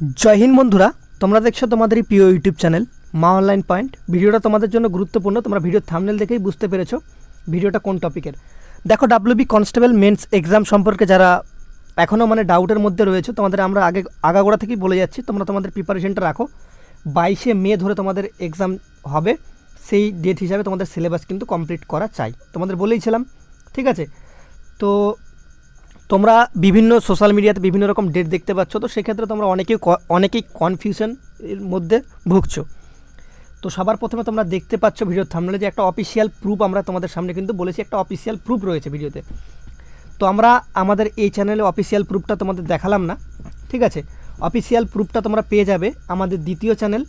জয় হিন্দ বন্ধুরা, তোমরা দেখছ তোমাদের এই প্রিয় YouTube channel Maa online point. ভিডিওটা তোমাদের জন্য গুরুত্বপূর্ণ, তোমরা ভিডিওর থামনেল দেখেই বুঝতে পেরেছ ভিডিওটা কোন টপিকের। দেখো ডাব্লিউবি কনস্টেবল মেন্স এক্সাম সম্পর্কে যারা এখনও মানে ডাউটের মধ্যে রয়েছে, তোমাদের আমরা আগে আগাগোড়া থেকেই বলে যাচ্ছি, তোমরা তোমাদের প্রিপারেশনটা রাখো। বাইশে মে ধরে তোমাদের এক্সাম হবে, সেই ডেট হিসাবে তোমাদের সিলেবাস কিন্তু কমপ্লিট করা চাই। তোমাদের বলেইছিলাম ঠিক আছে? তো তোমরা বিভিন্ন সোশ্যাল মিডিয়াতে বিভিন্ন রকম ডেট দেখতে পাচ্ছ, তো সেক্ষেত্রে তোমরা অনেকেই অনেকেই কনফিউশন এর মধ্যে ভুগছো। তো সবার প্রথমে তোমরা দেখতে পাচ্ছ ভিডিওর থামলে যে একটা অফিসিয়াল প্রুফ আমরা তোমাদের সামনে কিন্তু বলেছি, একটা অফিসিয়াল প্রুফ রয়েছে ভিডিওতে তো। আমরা আমাদের এই চ্যানেলে অফিসিয়াল প্রুফটা তোমাদের দেখালাম না, ঠিক আছে? অফিসিয়াল প্রুফটা তোমরা পেয়ে যাবে আমাদের দ্বিতীয় চ্যানেল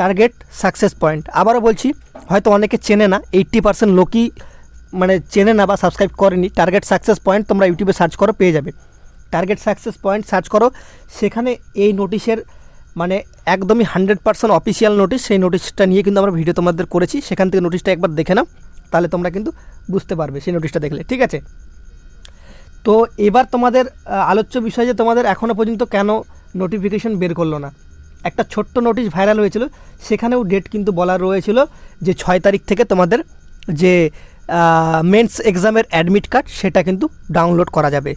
টার্গেট সাকসেস পয়েন্ট আবারও বলছি, হয়তো অনেকে চেনে না এইট্টি পার্সেন্ট লোকই মানে চেনে না বা সাবস্ক্রাইব করেনি টার্গেট সাকসেস পয়েন্ট তোমরা ইউটিউবে সার্চ করো, পেয়ে যাবে। টার্গেট সাকসেস পয়েন্ট সার্চ করো, সেখানে এই নোটিশের মানে একদমই হান্ড্রেড পার্সেন্ট অফিসিয়াল নোটিশ সেই নোটিশটা নিয়ে কিন্তু আমরা ভিডিও তোমাদের করেছি, সেখান থেকে নোটিশটা একবার দেখে নাও, তাহলে তোমরা কিন্তু বুঝতে পারবে সেই নোটিশটা দেখলে, ঠিক আছে? তো এবার তোমাদের আলোচ্য বিষয় যে তোমাদের এখনও পর্যন্ত কেন নোটিফিকেশন বের করল না। একটা ছোট্ট নোটিশ ভাইরাল হয়েছিল, সেখানেও ডেট কিন্তু বলা রয়েছিল যে ছয় তারিখ থেকে তোমাদের যে মেন্স এক্সামের অ্যাডমিট কার্ড সেটা কিন্তু ডাউনলোড করা যাবে।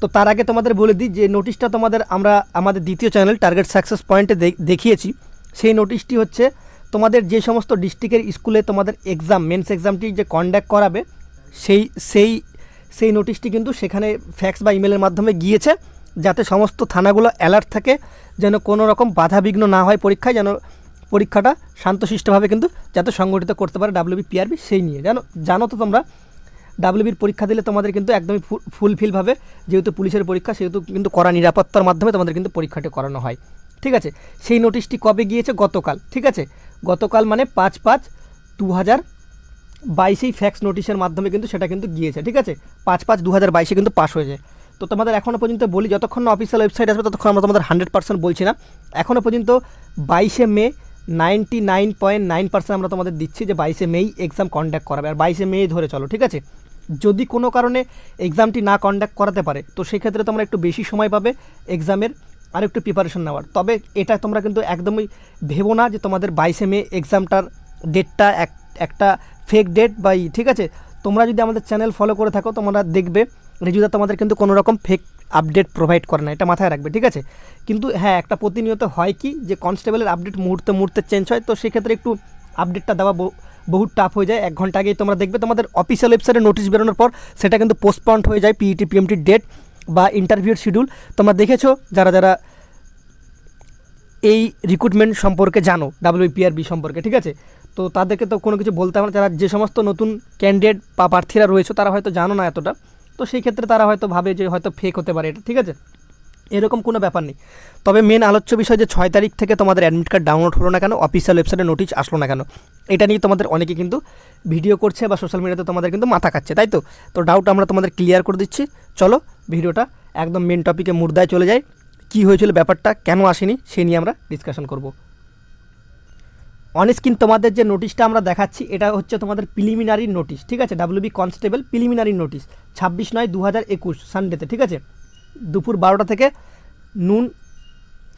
তো তার আগে তোমাদের বলে দিই যে নোটিশটা তোমাদের আমরা আমাদের দ্বিতীয় চ্যানেল টার্গেট সাকসেস পয়েন্টে দেখিয়েছি। সেই নোটিশটি হচ্ছে তোমাদের যে সমস্ত ডিস্ট্রিক্টের স্কুলে তোমাদের এক্সাম মেন্স এক্সামটি যে কন্ডাক্ট করাবে, সেই সেই সেই নোটিশটি কিন্তু সেখানে ফ্যাক্স বা ইমেলের মাধ্যমে গিয়েছে, যাতে সমস্ত থানাগুলো অ্যালার্ট থাকে, যেন কোনো রকম বাধাবিঘ্ন না হয় পরীক্ষায়, যেন পরীক্ষাটা শান্তশিষ্টভাবে কিন্তু যাতে সংগঠিত করতে পারে ডাব্লিউবি পিআরবি সেই নিয়ে। জানো জানো তো তোমরা? ডাব্লিউবির পরীক্ষা দিলে তোমাদের কিন্তু একদমই ফুলফিলভাবে যেহেতু পুলিশের পরীক্ষা, সেহেতু কিন্তু কড়া নিরাপত্তার মাধ্যমে তোমাদের কিন্তু পরীক্ষাটি করানো হয়। ঠিক আছে? সেই নোটিশটি কবে গিয়েছে? গতকাল। ঠিক আছে? গতকাল মানে পাঁচ পাঁচ দু হাজার বাইশেই ফ্যাক্স নোটিশের মাধ্যমে কিন্তু সেটা কিন্তু গিয়েছে। ঠিক আছে? পাঁচ পাঁচ দু হাজার বাইশে কিন্তু পাস হয়েছে। তো তোমাদের এখনও পর্যন্ত বলি, যতক্ষণ অফিসিয়াল ওয়েবসাইট আসবে, ততক্ষণ আমরা তোমাদের হান্ড্রেড পার্সেন্ট বলছি না। এখনও পর্যন্ত বাইশে May ninety nine point nine percent আমরা তোমাদের দিচ্ছি যে বাইশে মেই এক্সাম কন্ডাক্ট করাবে। আর বাইশে মে ধরে চলো, ঠিক আছে? যদি কোনো কারণে এক্সামটি না কন্ডাক্ট করাতে পারে, তো সেক্ষেত্রে তোমরা একটু বেশি সময় পাবে এক্সামের আর একটু প্রিপারেশন নেওয়ার। তবে এটা তোমরা কিন্তু একদমই ভেবো না যে তোমাদের বাইশে মে এক্সামটার ডেটটা এক, একটা ফেক ডেট বা ঠিক আছে? তোমরা যদি আমাদের চ্যানেল ফলো করে থাকো, তোমরা দেখবে, রেজুদা তোমাদের কিন্তু কোনো রকম ফেক আপডেট প্রোভাইড করে না, এটা মাথায় রাখবে, ঠিক আছে? কিন্তু হ্যাঁ একটা প্রতিনিয়ত হয় কি যে কনস্টেবলের আপডেট মুহূর্তে মুহূর্তে চেঞ্জ হয়, তো সেক্ষেত্রে একটু আপডেটটা দেওয়া বহু- টাফ হয়ে যায়। এক ঘণ্টা আগেই তোমরা দেখবে, তোমাদের অফিসিয়াল ওয়েবসাইটে নোটিশ বেরোনোর পর সেটা কিন্তু পোস্টপন্ড হয়ে যায় পিইটি পিএমটির ডেট বা ইন্টারভিউর শিডিউল তোমরা দেখেছ, যারা যারা এই রিক্রুটমেন্ট সম্পর্কে জানো ডাব্লিউপিআরবি সম্পর্কে, ঠিক আছে? তো তাদেরকে তো কোনো কিছু বলতে হবে না, যারা যে সমস্ত নতুন ক্যান্ডিডেট বা প্রার্থীরা রয়েছে, তারা হয়তো জানো না এতটা। তো সেই ক্ষেত্রে তারা হয়তো ভাবে যে হয়তো ফেক হতে পারে এটা, ঠিক আছে? এরকম কোনো ব্যাপার নেই। তবে মেন আলোচ্য বিষয় যে ছয় তারিখ থেকে তোমাদের অ্যাডমিট কার্ড ডাউনলোড হলো না কেন অফিসিয়াল ওয়েবসাইটে নোটিশ আসলো না কেন, এটা নিয়ে তোমাদের অনেকে কিন্তু ভিডিও করছে বা সোশ্যাল মিডিয়াতে তোমাদের কিন্তু মাথা খাচ্ছে তাই তো? তো ডাউট আমরা তোমাদের ক্লিয়ার করে দিচ্ছি। চলো, ভিডিওটা একদম মেন টপিকে মুর্দায় চলে যায় কী হয়েছিল ব্যাপারটা, কেন আসেনি, সে নিয়ে আমরা ডিসকাশন করব। অনস্ক্রিন তোমাদের যে নোটিশটা আমরা দেখাচ্ছি, এটা হচ্ছে তোমাদের প্রিলিমিনারি নোটিশ ঠিক আছে? ডাব্লিউবি কনস্টেবল প্রিলিমিনারি নোটিশ ছাব্বিশ নয় দু হাজার একুশ সানডেতে ঠিক আছে? দুপুর বারোটা থেকে নুন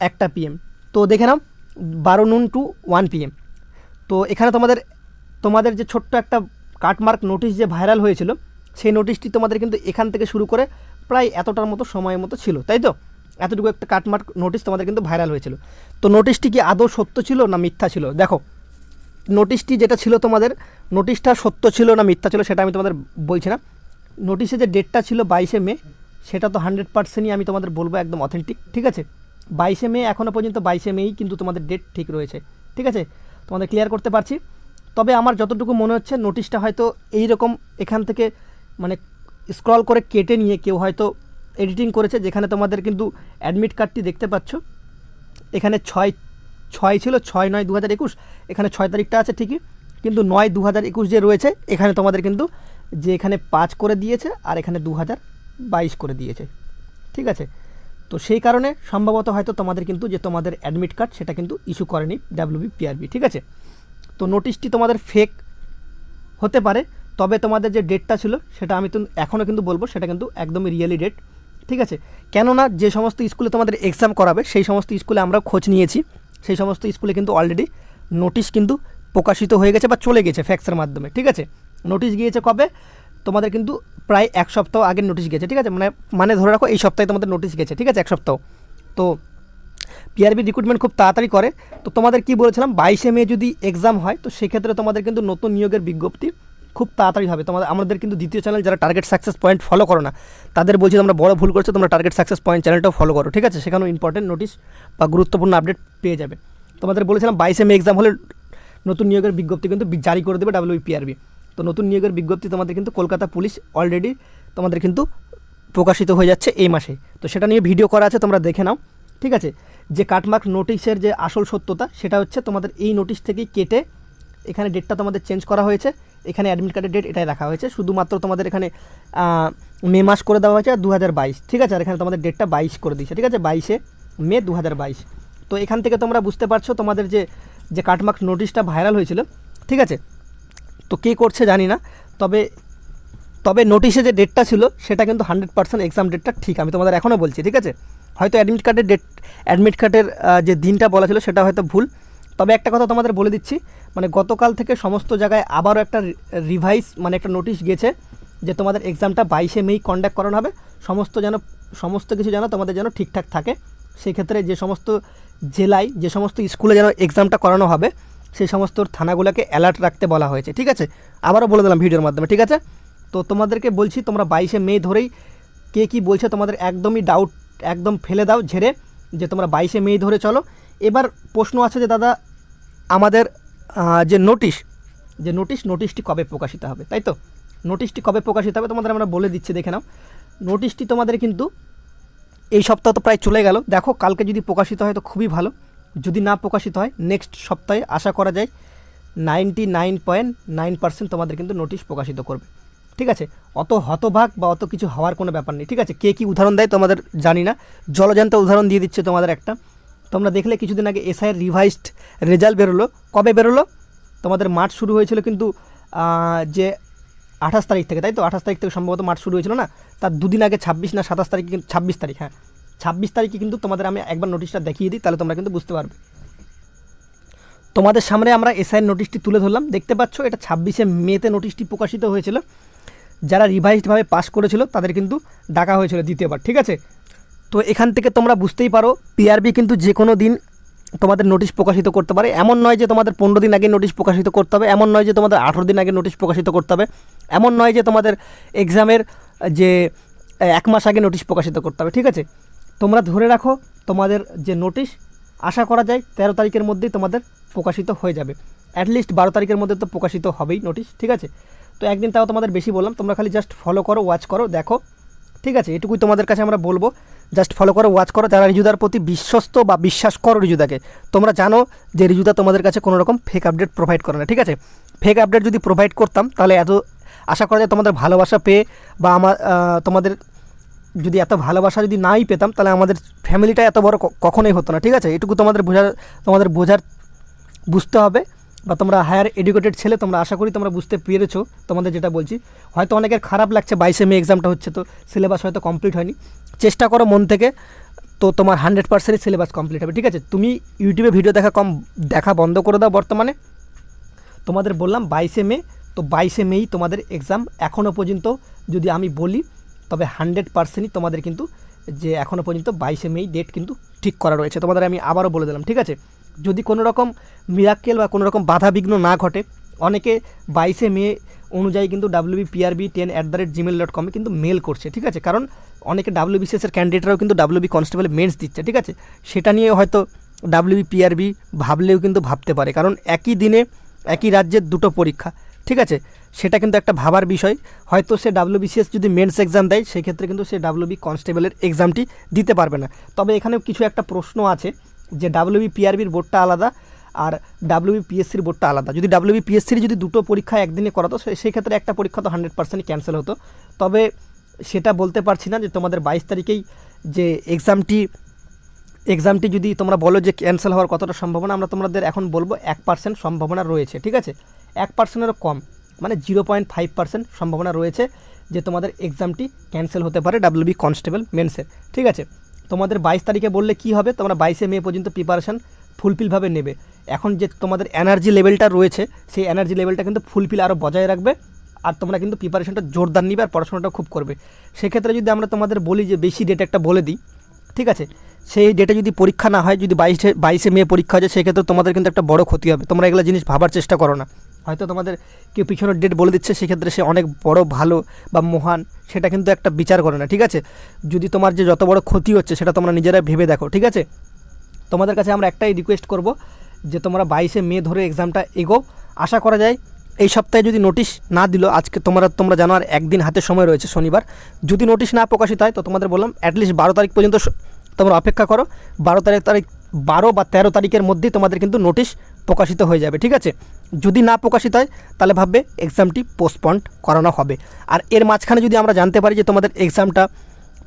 একটা পিএম তো দেখে নাও, বারো নুন টু ওয়ান পিএম তো এখানে তোমাদের তোমাদের যে ছোট্ট একটা কাটমার্ক নোটিশ যে ভাইরাল হয়েছিল, সেই নোটিশটি তোমাদের কিন্তু এখান থেকে শুরু করে প্রায় এতটার মতো সময়ের মতো ছিল, তাই তো? এতটুকু একটা কাটমার্ক নোটিশ তোমাদের কিন্তু ভাইরাল হয়েছিল। তো নোটিশটি কি আদৌ সত্য ছিল না মিথ্যা ছিল? দেখো নোটিশটি যেটা ছিল তোমাদের নোটিশটা সত্য ছিল না মিথ্যা ছিল সেটা আমি তোমাদের বলছি না। নোটিশে যে ডেটটা ছিল বাইশে মে, সেটা তো হান্ড্রেড পার্সেন্টই আমি তোমাদের বলব একদম অথেন্টিক ঠিক আছে? বাইশে মে এখনও পর্যন্ত বাইশে মেই কিন্তু তোমাদের ডেট ঠিক রয়েছে, ঠিক আছে? তোমাদের ক্লিয়ার করতে পারছি। তবে আমার যতটুকু মনে হচ্ছে নোটিশটা হয়তো এই রকম এখান থেকে মানে স্ক্রল করে কেটে নিয়ে কেউ হয়তো এডিটিং করেছে, যেখানে তোমাদের কিন্তু অ্যাডমিট কার্ডটি দেখতে পাচ্ছ। এখানে ছয় ছয় ছিল ছয় নয় দু হাজার একুশ, এখানে ছয় তারিখটা আছে ঠিকই, কিন্তু নয় দু হাজার একুশ যে রয়েছে, এখানে তোমাদের কিন্তু যে এখানে পাঁচ করে দিয়েছে আর এখানে দু হাজার বাইশ করে দিয়েছে, ঠিক আছে? তো সেই কারণে সম্ভবত হয়তো তোমাদের কিন্তু যে তোমাদের অ্যাডমিট কার্ড সেটা কিন্তু ইস্যু করেনি ডাব্লিউবি পিআরবি ঠিক আছে? তো নোটিশটি তোমাদের ফেক হতে পারে, তবে তোমাদের যে ডেটটা ছিল সেটা আমি তো এখনও কিন্তু বলব, সেটা কিন্তু একদমই রিয়েলি ডেট ঠিক আছে? কেননা যে সমস্ত স্কুলে তোমাদের এক্সাম করাবে, সেই সমস্ত স্কুলে আমরা খোঁজ নিয়েছি। সেই সমস্ত স্কুলে কিন্তু অলরেডি নোটিশ কিন্তু প্রকাশিত হয়ে গেছে বা চলে গেছে ফ্যাক্সের মাধ্যমে, ঠিক আছে? নোটিশ গিয়েছে কবে? তোমাদের কিন্তু প্রায় এক সপ্তাহ আগে নোটিশ গেছে ঠিক আছে? মানে মানে ধরে রাখো এই সপ্তাহে তোমাদের নোটিশ গেছে ঠিক আছে? এক সপ্তাহ। তো পিআরবি রিক্রুটমেন্ট খুব তাড়াতাড়ি করে। তো তোমাদের কি বলেছিলাম? বাইশে মে যদি এক্সাম হয়, তো সেক্ষেত্রে তোমাদের কিন্তু নতুন নিয়োগের বিজ্ঞপ্তি খুব তাড়াতাড়ি হবে। তোমাদের, আমাদের কিন্তু দ্বিতীয় চ্যানেল যারা টার্গেট সাকসেস পয়েন্ট ফলো করো না, তাদের বলছি তোমরা বড় ভুল করছ, তোমরা টার্গেট সাকসেস পয়েন্ট চ্যানেলটাও ফলো করো, ঠিক আছে? সেখানেও ইম্পর্টেন্ট নোটিশ বা গুরুত্বপূর্ণ আপডেট পেয়ে যাবে। তোমাদের বলেছিলাম বাইশে মে এক্সাম হলে নতুন নিয়োগের বিজ্ঞপ্তি কিন্তু জারি করে দেবে ডাব্লিউপিআরবি তো নতুন নিয়োগের বিজ্ঞপ্তি তোমাদের কিন্তু কলকাতা পুলিশ অলরেডি তোমাদের কিন্তু প্রকাশিত হয়ে যাচ্ছে এই মাসে। তো সেটা নিয়ে ভিডিও করা আছে, তোমরা দেখে নাও, ঠিক আছে? যে কাটমার্ক নোটিশের যে আসল সত্যতা, সেটা হচ্ছে তোমাদের এই নোটিশ থেকেই কেটে এখানে ডেটটা তোমাদের চেঞ্জ করা হয়েছে। এখানে অ্যাডমিট কার্ডের ডেট এটাই রাখা হয়েছে। শুধুমাত্র তোমাদের এখানে মে মাস করে দেওয়া হয়েছে দু হাজার বাইশ। ঠিক আছে? আর এখানে তোমাদের ডেটটা বাইশ করে দিয়েছে। ঠিক আছে? বাইশে মে দু হাজার বাইশ। তো এখান থেকে তোমরা বুঝতে পারছ তোমাদের যে যে কাটমার্ক নোটিশটা ভাইরাল হয়েছিল। ঠিক আছে? তো কে করছে জানি না। তবে তবে নোটিশে যে ডেটটা ছিল, সেটা কিন্তু হান্ড্রেড পার্সেন্ট এক্সাম ডেটটা ঠিক। আমি তোমাদের এখনও বলছি, ঠিক আছে? হয়তো অ্যাডমিট কার্ডের ডেট অ্যাডমিট কার্ডের যে দিনটা বলা ছিল, সেটা হয়তো ভুল। তবে একটা কথা তোমাদের বলে দিচ্ছি মানে গতকাল থেকে সমস্ত জায়গায় আবারও একটা রিভাইস মানে একটা নোটিশ গেছে যে তোমাদের এক্সামটা বাইশে মেই কন্ডাক্ট করানো হবে। সমস্ত যেন, সমস্ত কিছু যেন তোমাদের যেন ঠিকঠাক থাকে। সেই ক্ষেত্রে যে সমস্ত জেলায়, যে সমস্ত স্কুলে যেন এক্সামটা করানো হবে, সেই সমস্ত থানাগুলোকে অ্যালার্ট রাখতে বলা হয়েছে, ঠিক আছে? আবারও বলে দিলাম ভিডিওর মাধ্যমে, ঠিক আছে? তো তোমাদেরকে বলছি, তোমরা বাইশে মে ধরেই কে কী বলছে তোমাদের একদমই ডাউট একদম ফেলে দাও, ঝেড়ে, যে তোমরা বাইশে মে ধরে চলো। এবার প্রশ্ন আছে যে, দাদা, আমাদের যে নোটিশ যে নোটিশ, নোটিশটি কবে প্রকাশিত হবে? তাই তো? নোটিশটি কবে প্রকাশিত হবে? তোমাদের আমরা বলে দিচ্ছি, দেখে নাও। নোটিশটি তোমাদের কিন্তু এই সপ্তাহ তো প্রায় চলে গেল। দেখো, কালকে যদি প্রকাশিত হয় তো খুবই ভালো। যদি না প্রকাশিত হয় নেক্সট সপ্তাহে আশা করা যায় ninety nine point nine percent তোমাদের কিন্তু নোটিশ প্রকাশিত করবে। ঠিক আছে? অত হতভাগ বা অত কিছু হওয়ার কোনো ব্যাপার নেই। ঠিক আছে? কে কী উদাহরণ দেয় তোমাদের জানি না। জলজান্ত উদাহরণ দিয়ে দিচ্ছে তোমাদের একটা। তোমরা দেখলে কিছুদিন আগে এসআইয়ের রিভাইসড রেজাল্ট বেরোলো। কবে বেরোলো? তোমাদের মার্চ শুরু হয়েছিল কিন্তু যে আঠাশ তারিখ থেকে, তাই তো? আঠাশ তারিখ থেকে সম্ভবত মার্চ শুরু হয়েছিল না? তার দুদিন আগে ছাব্বিশ না সাতাশ তারিখে ছাব্বিশ তারিখ হ্যাঁ। ছাব্বিশ তারিখে কিন্তু তোমাদের আমি একবার নোটিশটা দেখিয়ে দিই, তাহলে তোমরা কিন্তু বুঝতে পারবে। তোমাদের সামনে আমরা এসআইয়ের নোটিশটি তুলে ধরলাম। দেখতে পাচ্ছ, এটা ছাব্বিশে মেতে নোটিশটি প্রকাশিত হয়েছিল। যারা রিভাইসডভাবে পাস করেছিল, তাদের কিন্তু ডাকা হয়েছিল দ্বিতীয়বার, ঠিক আছে? তো এখান থেকে তোমরা বুঝতেই পারো পিআরবি কিন্তু যে কোনো দিন তোমাদের নোটিশ প্রকাশিত করতে পারে। এমন নয় যে তোমাদের পনেরো দিন আগে নোটিশ প্রকাশিত করতে হবে, এমন নয় যে তোমাদের আঠেরো দিন আগে নোটিশ প্রকাশিত করতে হবে, এমন নয় যে তোমাদের এক্সামের যে এক মাস আগে নোটিশ প্রকাশিত করতে হবে, ঠিক আছে? তোমরা ধরে রাখো, তোমাদের যে নোটিশ আশা করা যায় তেরো তারিখের মধ্যেই তোমাদের প্রকাশিত হয়ে যাবে। অ্যাটলিস্ট বারো তারিখের মধ্যে তো প্রকাশিত হবেই নোটিশ ঠিক আছে? তো একদিন তাও তোমাদের বেশি বললাম, তোমরা খালি জাস্ট ফলো করো ওয়াচ করো, দেখো, ঠিক আছে? এটুকুই তোমাদের কাছে আমরা বলব। জাস্ট ফলো করো, ওয়াচ করো। যারা রিজুদার প্রতি বিশ্বস্ত বা বিশ্বাস করো রিজুদাকে, তোমরা জানো যে রিজুদা তোমাদের কাছে কোনো রকম ফেক আপডেট প্রোভাইড করে না, ঠিক আছে? ফেক আপডেট যদি প্রোভাইড করতাম, তাহলে এত, আশা করা যায় তোমাদের ভালোবাসা পেয়ে বা আমার তোমাদের যদি এত ভালোবাসা যদি নাই পেতাম, তাহলে আমাদের ফ্যামিলিটা এত বড় কখনোই হতো না, ঠিক আছে? এটুকু তোমাদের বোঝার তোমাদের বোঝার বুঝতে হবে। বা তোমরা হায়ার এডুকেটেড ছেলে, তোমরা আশা করি তোমরা বুঝতে পেরেছ তোমাদের যেটা বলছি। হয়তো অনেকের খারাপ লাগছে, বাইশে মে এক্সামটা হচ্ছে তো সিলেবাস হয়তো কমপ্লিট হয়নি। চেষ্টা করো মন থেকে, তো তোমার হান্ড্রেড পার্সেন্টই সিলেবাস কমপ্লিট হবে, ঠিক আছে? তুমি ইউটিউবে ভিডিও দেখা কম, দেখা বন্ধ করে দাও বর্তমানে। তোমাদের বললাম বাইশে মে, তো বাইশে মেই তোমাদের এক্সাম এখনও পর্যন্ত যদি আমি বলি, তবে হান্ড্রেড পার্সেন্টই তোমাদের কিন্তু যে এখনও পর্যন্ত বাইশে মেই ডেট কিন্তু ঠিক করা রয়েছে। তোমাদের আমি আবারও বলে দিলাম, ঠিক আছে? যদি কোনো রকম মিরাক্কেল বা কোনো রকম বাধা বিঘ্ন না ঘটে, অনেকে বাইশে মে অনুযায়ী কিন্তু WB PRB ten at the rate Gmail dot কমে কিন্তু মেল করছে, ঠিক আছে? কারণ অনেকে ডাব্লিউবিসিএসের ক্যান্ডিডেটরাও কিন্তু ডাব্লিউবি কনস্টেবল মেন্স দিচ্ছে, ঠিক আছে? সেটা নিয়ে হয়তো ডাব্লিউবি পিআরবি ভাবলেও কিন্তু ভাবতে পারে, কারণ একই দিনে একই রাজ্যের দুটো পরীক্ষা, ঠিক আছে? সেটা কিন্তু একটা ভাবার বিষয়। হয়তো সে ডাব্লিউবিসিএস যদি মেন্স এক্সাম দেয়, সেক্ষেত্রে কিন্তু সে ডাব্লিউবি কনস্টেবলের এক্সামটি দিতে পারবে না। তবে এখানেও কিছু একটা প্রশ্ন আছে যে ডাব্লিউবি পিআরবির বোর্ডটা আলাদা আর ডাব্লিউবি পিএসসির বোর্ডটা আলাদা। যদি ডাব্লিউবি পিএসসির যদি দুটো পরীক্ষা একদিনে করাতো সেক্ষেত্রে একটা পরীক্ষা তো হান্ড্রেড পার্সেন্ট ক্যান্সেল হতো। তবে সেটা বলতে পারছি না যে তোমাদের বাইশ তারিখেই যে এক্সামটি এক্সামটি যদি তোমরা বলো যে ক্যান্সেল হওয়ার কতটা সম্ভাবনা, আমরা তোমাদের এখন বলব এক পার্সেন্ট সম্ভাবনা রয়েছে, ঠিক আছে? এক পার্সেন্টেরও কম মানে জিরো পয়েন্ট ফাইভ পার্সেন্ট সম্ভাবনা রয়েছে যে তোমাদের এক্সামটি ক্যান্সেল হতে পারে ডাব্লিউবি কনস্টেবল মেন্সের ঠিক আছে? তোমাদের বাইশ তারিখে বললে কি হবে? তোমরা বাইশে মে পর্যন্ত প্রিপারেশান ফুলফিলভাবে নেবে। এখন যে তোমাদের এনার্জি লেভেলটা রয়েছে, সেই এনার্জি লেভেলটা কিন্তু ফুলফিল আরও বজায় রাখবে আর তোমরা কিন্তু প্রিপারেশনটা জোরদার নিবে আর পড়াশোনাটা খুব করবে। সেক্ষেত্রে যদি আমরা তোমাদের বলি যে বেশি ডেট একটা বলে দিই, ঠিক আছে? সেই ডেটে যদি পরীক্ষা না হয়, যদি বাইশে বাইশে মে পরীক্ষা হয় সেক্ষেত্রে তোমাদের কিন্তু একটা বড় ক্ষতি হবে। তোমরা এগুলো জিনিস ভাবার চেষ্টা করো না। হয়তো তোমাদের কেউ পিছনের ডেট বলে দিচ্ছে, সেক্ষেত্রে সে অনেক বড়, ভালো বা মহান, সেটা কিন্তু একটা বিচার করে না, ঠিক আছে? যদি তোমার যে যত বড় ক্ষতি হচ্ছে, সেটা তোমরা নিজেরাই ভেবে দেখো, ঠিক আছে? তোমাদের কাছে আমরা একটাই রিকোয়েস্ট করব যে তোমরা বাইশে মে ধরে এক্সামটা এগো। আশা করা যায় এই সপ্তাহে যদি নোটিশ না দিল, আজকে তোমরা তোমরা জানো আর একদিন হাতে সময় রয়েছে শনিবার। যদি নোটিশ না প্রকাশিত হয়, তো তোমাদের বললাম অ্যাটলিস্ট বারো তারিখ পর্যন্ত তোমরা অপেক্ষা করো। বারো তারিখ তারিখ, বারো বা তেরো তারিখের মধ্যেই তোমাদের কিন্তু নোটিশ প্রকাশিত হয়ে যাবে ঠিক আছে? যদি না প্রকাশিত হয় তাহলে ভাববে এক্সামটি পোস্টপন্ড করানো হবে। আর এর মাঝখানে যদি আমরা জানতে পারি যে তোমাদের এক্সামটা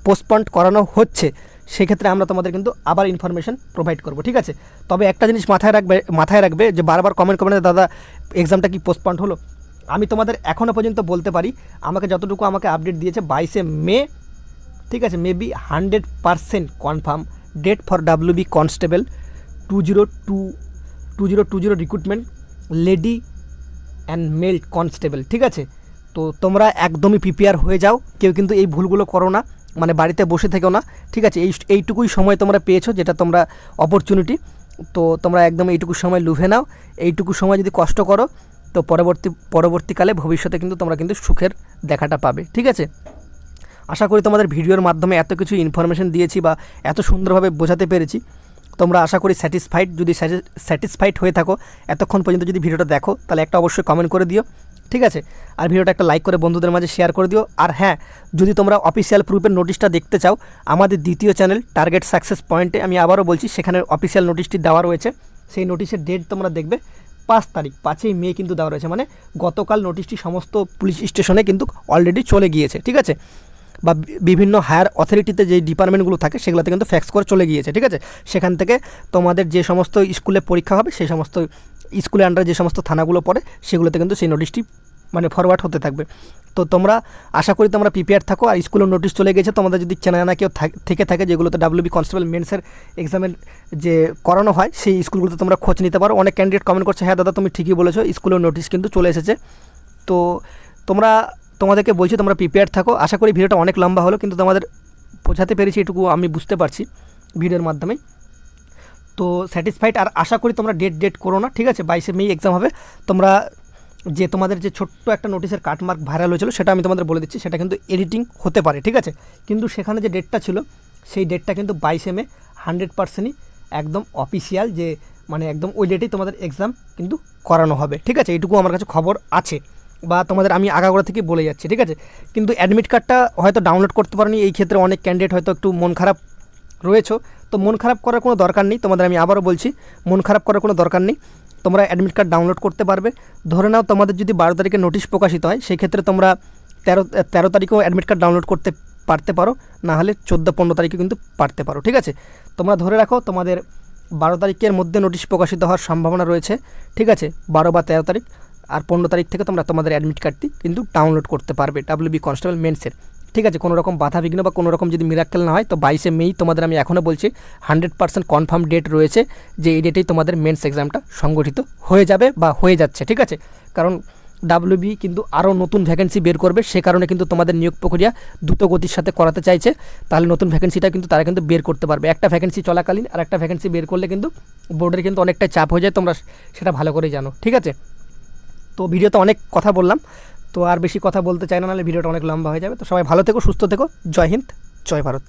পোস্টপন্ড করানো হচ্ছে সেক্ষেত্রে আমরা তোমাদের কিন্তু আবার ইনফরমেশন প্রোভাইড করব ঠিক আছে? তবে একটা জিনিস মাথায় রাখবে মাথায় রাখবে যে বারবার কমেন্ট করবে না, দাদা এক্সামটা কি পোস্টপন্ড হলো? আমি তোমাদের এখনও পর্যন্ত বলতে পারি আমাকে যতটুকু আমাকে আপডেট দিয়েছে বাইশে মে ঠিক আছে? Maybe hundred percent confirm date for WB constable two zero two two zero two zero recruitment lady and male constable ঠিক আছে? তো তোমরা একদমই প্রিপেয়ার হয়ে যাও, কেউ কিন্তু এই ভুলগুলো করো না মানে বাড়িতে বসে থেকেও না, ঠিক আছে? এই এইটুকুই সময় তোমরা পেয়েছ, যেটা তোমরা অপরচুনিটি তো তোমরা একদম এইটুকু সময় লুভে নাও, এইটুকু সময় যদি কষ্ট করো, তো পরবর্তী, পরবর্তীকালে ভবিষ্যতে কিন্তু তোমরা কিন্তু সুখের দেখাটা পাবে, ঠিক আছে? আশা করি তোমাদের ভিডিওর মাধ্যমে এত কিছু ইনফরমেশন দিয়েছি বা এত সুন্দরভাবে বোঝাতে পেরেছি। তোমরা আশা করি স্যাটিসফাইড যদি স্যাটিসফাইড হয়ে থাকো, এতক্ষণ পর্যন্ত যদি ভিডিওটা দেখো, তাহলে একটা অবশ্যই কমেন্ট করে দিও, ঠিক আছে? আর ভিডিওটা একটা লাইক করে বন্ধুদের মাঝে শেয়ার করে দিও, আর হ্যাঁ যদি তোমরা অফিসিয়াল প্রুফের নোটিশটা দেখতে চাও, আমাদের দ্বিতীয় চ্যানেল টার্গেট সাকসেস পয়েন্টে আমি আবারও বলছি, সেখানে অফিসিয়াল নোটিশটি দেওয়া রয়েছে। সেই নোটিশের ডেট তোমরা দেখবে পাঁচ তারিখ, পাঁচই মে কিন্তু দেওয়া রয়েছে। মানে গতকাল নোটিশটি সমস্ত পুলিশ স্টেশনে কিন্তু অলরেডি চলে গিয়েছে, ঠিক আছে? বা বিভিন্ন হায়ার অথরিটিতে যে ডিপার্টমেন্টগুলো থাকে সেগুলোতে কিন্তু ফ্যাক্স করে চলে গিয়েছে, ঠিক আছে? সেখান থেকে তোমাদের যে সমস্ত স্কুলে পরীক্ষা হবে সেই সমস্ত স্কুলের আন্ডারে যে সমস্ত থানাগুলো পড়ে সেগুলোতে কিন্তু সেই নোটিশটি মানে ফরওয়ার্ড হতে থাকবে। তো তোমরা আশা করি তোমরা প্রিপেয়ার থাকো আর স্কুলের নোটিশ চলে গেছে তোমাদের যদি চেনা কেউ থেকে থাকে যেগুলোতে ডাব্লিউবি কনস্টেবল মেন্সের এক্সামের যে করানো হয় সেই স্কুলগুলোতে তোমরা খোঁজ নিতে পারো। অনেক ক্যান্ডিডেট কমেন্ট করছে হ্যাঁ দাদা তুমি ঠিকই বলেছ স্কুলের নোটিশ কিন্তু চলে এসেছে। তো তোমরা তোমাদেরকে বলছি তোমরা প্রিপেয়ার থাকো। আশা করি ভিডিওটা অনেক লম্বা হলো, কিন্তু তোমাদের বোঝাতে পেরেছি এটুকু আমি বুঝতে পারছি ভিডিওর মাধ্যমে। তো স্যাটিসফাইড আর আশা করি তোমরা ডেট ডেট করো না, ঠিক আছে? বাইশে মে এক্সাম হবে। তোমরা যে তোমাদের যে ছোট্ট একটা নোটিশের কাটমার্ক ভাইরাল হয়েছিল, সেটা আমি তোমাদের বলে দিচ্ছি, সেটা কিন্তু এডিটিং হতে পারে, ঠিক আছে? কিন্তু সেখানে যে ডেটটা ছিল, সেই ডেটটা কিন্তু বাইশে মে হান্ড্রেড পার্সেন্টই একদম অফিসিয়াল যে মানে একদম ওই ডেটেই তোমাদের এক্সাম কিন্তু করানো হবে, ঠিক আছে? এইটুকু আমার কাছে খবর আছে। বা তোমাদের আমি আগাগোড়া থেকে বলে যাচ্ছি, ঠিক আছে? কিন্তু অ্যাডমিট কার্ডটা হয়তো ডাউনলোড করতে পারোনি, এই ক্ষেত্রে অনেক ক্যান্ডিডেট হয়তো একটু মন খারাপ রয়েছো। তো মন খারাপ করার কোনো দরকার নেই, তোমাদের আমি আবারও বলছি, মন খারাপ করার কোনো দরকার নেই। তোমরা অ্যাডমিট কার্ড ডাউনলোড করতে পারবে। ধরে নাও তোমাদের যদি বারো তারিখে নোটিশ প্রকাশিত হয় সেই ক্ষেত্রে তোমরা তেরো তেরো তারিখেও অ্যাডমিট কার্ড ডাউনলোড করতে পারতে পারো না হলে চোদ্দ, পনেরো তারিখে কিন্তু পারতে পারো, ঠিক আছে? তোমরা ধরে রাখো, তোমাদের বারো তারিখের মধ্যে নোটিশ প্রকাশিত হওয়ার সম্ভাবনা রয়েছে, ঠিক আছে? বারো বা তেরো তারিখ। আর পনেরো তারিখ থেকে তোমরা তোমাদের অ্যাডমিট কার্ডটি কিন্তু ডাউনলোড করতে পারবে ডাব্লিউবি কনস্টেবল মেন্সের ঠিক আছে, কোনো রকম বাধা বিঘ্ন বা কোনো রকম যদি মিরাক্কেল না হয়, তো বাইশে মেই তোমাদের আমি এখনও বলছি হান্ড্রেড পার্সেন্ট কনফার্ম ডেট রয়েছে যে এই ডেটেই তোমাদের মেন্স এক্সামটা সংগঠিত হয়ে যাবে বা হয়ে যাচ্ছে, ঠিক আছে? কারণ ডাব্লিউবি কিন্তু আরও নতুন ভ্যাকেন্সি বের করবে, সে কারণে কিন্তু তোমাদের নিয়োগ প্রক্রিয়া দ্রুত গতির সাথে করাতে চাইছে। তাহলে নতুন ভ্যাকেন্সিটা কিন্তু তারা কিন্তু বের করতে পারবে। একটা ভ্যাকেন্সি চলাকালীন আর একটা ভ্যাকেন্সি বের করলে কিন্তু বোর্ডের কিন্তু অনেকটাই চাপ হয়ে যায়, তোমরা সেটা ভালো করে জানো, ঠিক আছে? তো ভিডিওতে অনেক কথা বললাম, তো আর বেশি কথা বলতে চাই না, নাহলে ভিডিওটা অনেক লম্বা হয়ে যাবে। তো সবাই ভালো থেকো, সুস্থ থেকো। জয় হিন্দ, জয় ভারত।